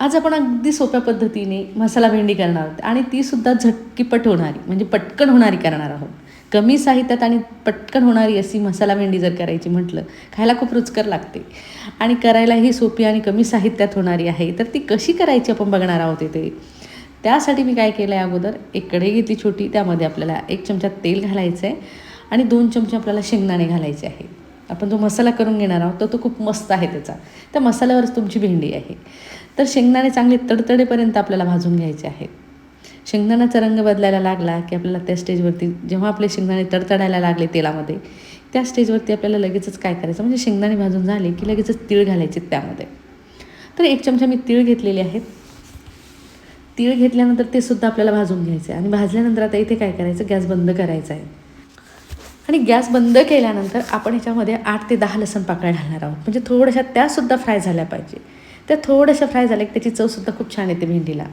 आज आपण अगदी सोप्या पद्धतीने मसाला भेंडी करणार आहोत. आणि तीसुद्धा झटकीपट होणारी म्हणजे पटकन होणारी करणार आहोत. कमी साहित्यात आणि पटकन होणारी अशी मसाला भेंडी जर करायची म्हटलं खायला खूप रुचकर लागते. आणि करायलाही सोपी आणि कमी साहित्यात होणारी आहे. तर ती कशी करायची आपण बघणार आहोत इथे? त्यासाठी मी काय केलं आहे अगोदर एक कढई घेतली छोटी त्यामध्ये आपल्याला एक चमचा तेल घालायचं आहे आणि दोन चमचे आपल्याला शेंगदाणे घालायचे आहे आपण जो मसाला करून घेणार आहोत तो तो खूप मस्त आहे त्याचा. त्या मसाल्यावरच तुमची भेंडी आहे. तर शेंगदाणे चांगले तडतडेपर्यंत आपल्याला भाजून घ्यायचे आहेत. शेंगदाण्याचा रंग बदलायला लागला की आपल्याला त्या स्टेजवरती जेव्हा आपले शेंगदाणे तडतडायला लागले तेलामध्ये त्या स्टेजवरती आपल्याला लगेचच काय करायचं? म्हणजे शेंगदाणे भाजून झाले की लगेचच तीळ घालायचे त्यामध्ये. तर एक चमचा मी तीळ घेतलेले आहेत. तीळ घेतल्यानंतर ते सुद्धा आपल्याला भाजून घ्यायचं आहे आणि भाजल्यानंतर आता इथे काय करायचं? गॅस बंद करायचा आहे. आणि गॅस बंद केल्यानंतर आपण ह्याच्यामध्ये आठ ते दहा लसण पाकळ्या घालणार आहोत. म्हणजे थोड्याशा त्यासुद्धा फ्राय झाल्या पाहिजे. त्या थोड्याशा फ्राय झाल्या की त्याची चवसुद्धा खूप छान येते भेंडीला.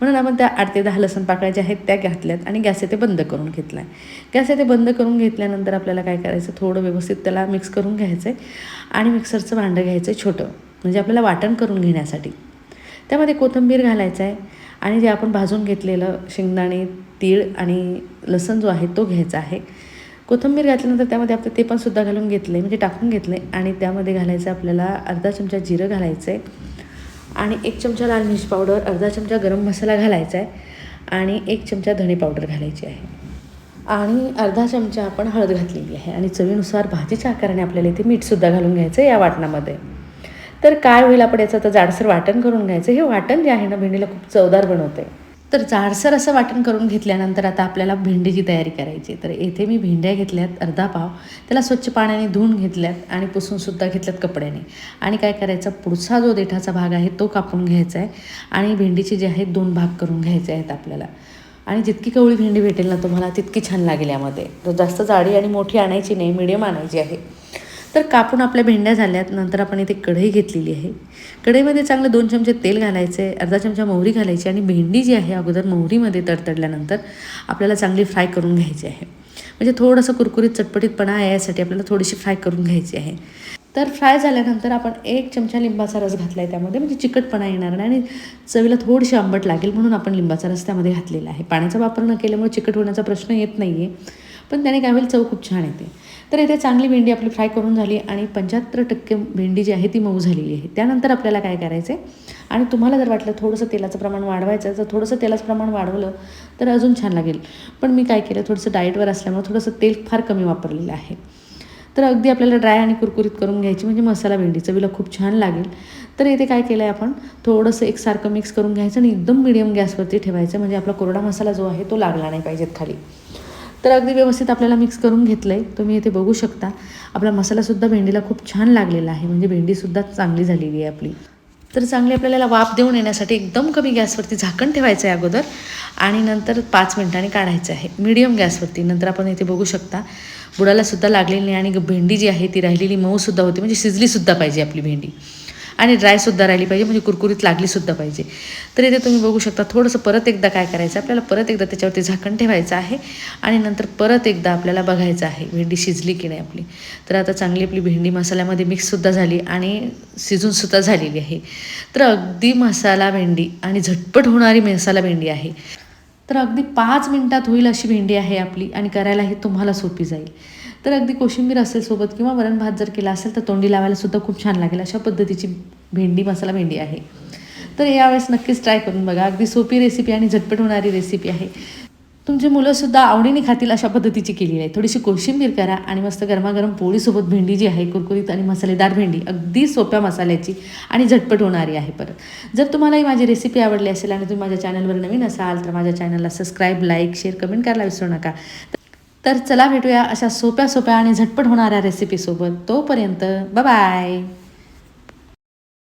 म्हणून आपण त्या आठ ते दहा लसण पाकळ्या ज्या आहेत त्या घातल्यात आणि गॅस येथे बंद करून घेतला आहे गॅस येथे बंद करून घेतल्यानंतर आपल्याला काय करायचं? थोडं व्यवस्थित त्याला मिक्स करून घ्यायचं आहे आणि मिक्सरचं भांडं घ्यायचं आहे छोटं. म्हणजे आपल्याला वाटण करून घेण्यासाठी. त्यामध्ये कोथिंबीर घालायचं आहे आणि जे आपण भाजून घेतलेलं शेंगदाणे तीळ आणि लसण जो आहे तो घ्यायचा आहे. कोथिंबीर घातल्यानंतर त्यामध्ये आपलं ते पण सुद्धा घालून घेतलं आहे म्हणजे टाकून घेतले आणि त्यामध्ये घालायचं आपल्याला अर्धा चमचा जिरं घालायचं आहे आणि एक चमचा लाल मिर्च पावडर अर्धा चमचा गरम मसाला घालायचा आहे आणि एक चमचा धणे पावडर घालायची आहे. आणि अर्धा चमचा आपण हळद घातलेली आहे आणि चवीनुसार भाजीच्या आकाराने आपल्याला इथे मीठसुद्धा घालून घ्यायचं आहे या वाटणामध्ये. तर काय होईल आपण याचं आता जाडसर वाटण करून घ्यायचं हे वाटण जे आहे ना भेंडीला खूप चवदार बनवते. तर जाडसर असं वाटण करून घेतल्यानंतर आता आपल्याला भेंडीची तयारी करायची तर येथे मी भेंड्या घेतल्यात अर्धा पाव. त्याला स्वच्छ पाण्याने धुवून घेतल्यात आणि पुसूनसुद्धा घेतल्यात कपड्याने. आणि काय करायचं पुढचा जो देठाचा भाग आहे तो कापून घ्यायचा आहे आणि भेंडीचे जे आहेत दोन भाग करून घ्यायचे आहेत आपल्याला. आणि जितकी कवळी भेंडी भेटेल ना तुम्हाला तितकी छान लागेल यामध्ये. तर जास्त जाडी आणि मोठी आणायची नाही मिडियम आणायची आहे. तर कापून आपल्या भेंड्या झाल्यात नंतर आपण इथे कढई घेतलेली आहे. कढईमध्ये चांगलं दोन चमचे तेल घालायचे अर्धा चमचा मोहरी घालायची आणि भेंडी जी आहे अगोदर मोहरीमध्ये तडतडल्यानंतर आपल्याला चांगली फ्राय करून घ्यायची आहे. म्हणजे थोडंसं कुरकुरीत चटपटीतपणा यासाठी आपल्याला थोडीशी फ्राय करून घ्यायची आहे. तर फ्राय झाल्यानंतर आपण एक चमचा लिंबाचा रस घातला आहे त्यामध्ये म्हणजे चिकटपणा येणार नाही आणि चवीला थोडीशी आंबट लागेल म्हणून आपण लिंबाचा रस त्यामध्ये घातलेला आहे. पाण्याचा वापर न केल्यामुळे चिकट होण्याचा प्रश्न येत नाही आहे पण त्याने काय होईल चव खूप छान येते. तर इथे चांगली भेंडी आपली फ्राय करून झाली आणि पंच्याहत्तर टक्के भेंडी जी आहे ती मऊ झालेली आहे. त्यानंतर आपल्याला काय करायचं आहे आणि तुम्हाला जर वाटलं थोडंसं तेलाचं प्रमाण वाढवायचं तर थोडंसं तेलाचं प्रमाण वाढवलं तर अजून छान लागेल. पण मी काय केलं? थोडंसं डाएटवर असल्यामुळे थोडंसं तेल फार कमी वापरलेलं आहे. तर अगदी आपल्याला ड्राय आणि कुरकुरीत करून घ्यायची म्हणजे मसाला भेंडी चवीला खूप छान लागेल. तर इथे काय केलं आहे आपण? थोडंसं एकसारखं मिक्स करून घ्यायचं आणि एकदम मिडियम गॅसवरती ठेवायचं. म्हणजे आपला कोरडा मसाला जो आहे तो लागला नाही पाहिजेत खाली. तर अगदी व्यवस्थित आपल्याला मिक्स करून घेतलं आहे तुम्ही इथे बघू शकता. आपला मसालासुद्धा भेंडीला खूप छान लागलेला आहे. म्हणजे भेंडीसुद्धा चांगली झालेली आहे आपली. तर चांगली आपल्याला वाफ देऊन येण्यासाठी एकदम कमी गॅसवरती झाकण ठेवायचं आहे अगोदर आणि नंतर पाच मिनिटांनी काढायचं आहे. मिडियम गॅसवरती. नंतर आपण इथे बघू शकता. बुडालासुद्धा लागलेली नाही आणि भेंडी जी आहे ती राहिलेली मऊसुद्धा होती. म्हणजे शिजलीसुद्धा पाहिजे आपली भेंडी. आणि ड्रायसुद्धा राहिली पाहिजे म्हणजे कुरकुरीत लागलीसुद्धा पाहिजे. तर इथे तुम्ही बघू शकता थोडंसं परत एकदा काय करायचं आपल्याला परत एकदा त्याच्यावरती झाकण ठेवायचं आहे आणि नंतर परत एकदा आपल्याला बघायचं आहे भेंडी शिजली की नाही आपली. तर आता चांगली आपली भेंडी मसाल्यामध्ये मिक्ससुद्धा झाली आणि शिजूनसुद्धा झालेली आहे. तर अगदी मसाला भेंडी आणि झटपट होणारी मसाला भेंडी आहे. तर अगदी पाच मिनटात होईल अशी भेंडी आहे आपली आणि करायलाही तुम्हाला सोपी जाईल. तर अगदी कोशिंबीर असेल सोबत किंवा वरण भात जर केला असेल तर तोंडी लावायला सुद्धा खूप छान लागेल. अशा पद्धतीची भेंडी मसाला भेंडी आहे. तर यावेळेस नक्कीच ट्राय करून बघा. अगदी सोपी रेसिपी आणि झटपट होणारी रेसिपी आहे. तुमची मुलंसुद्धा आवडीने खातील अशा पद्धतीची केलेली आहे. थोडीशी कोशिंबीर करा आणि मस्त गरमागरम पोळीसोबत भेंडी जी आहे कुरकुरीत आणि मसालेदार भेंडी अगदी सोप्या मसाल्याची आणि झटपट होणारी आहे परत. जर तुम्हालाही माझी रेसिपी आवडली असेल आणि तुम्ही माझ्या चॅनलवर नवीन असाल तर माझ्या चॅनलला सबस्क्राईब लाईक शेअर कमेंट करायला विसरू नका. तर चला भेटूया अशा सोप्या सोप्या आणि झटपट होणाऱ्या रेसिपीसोबत तोपर्यंत बाय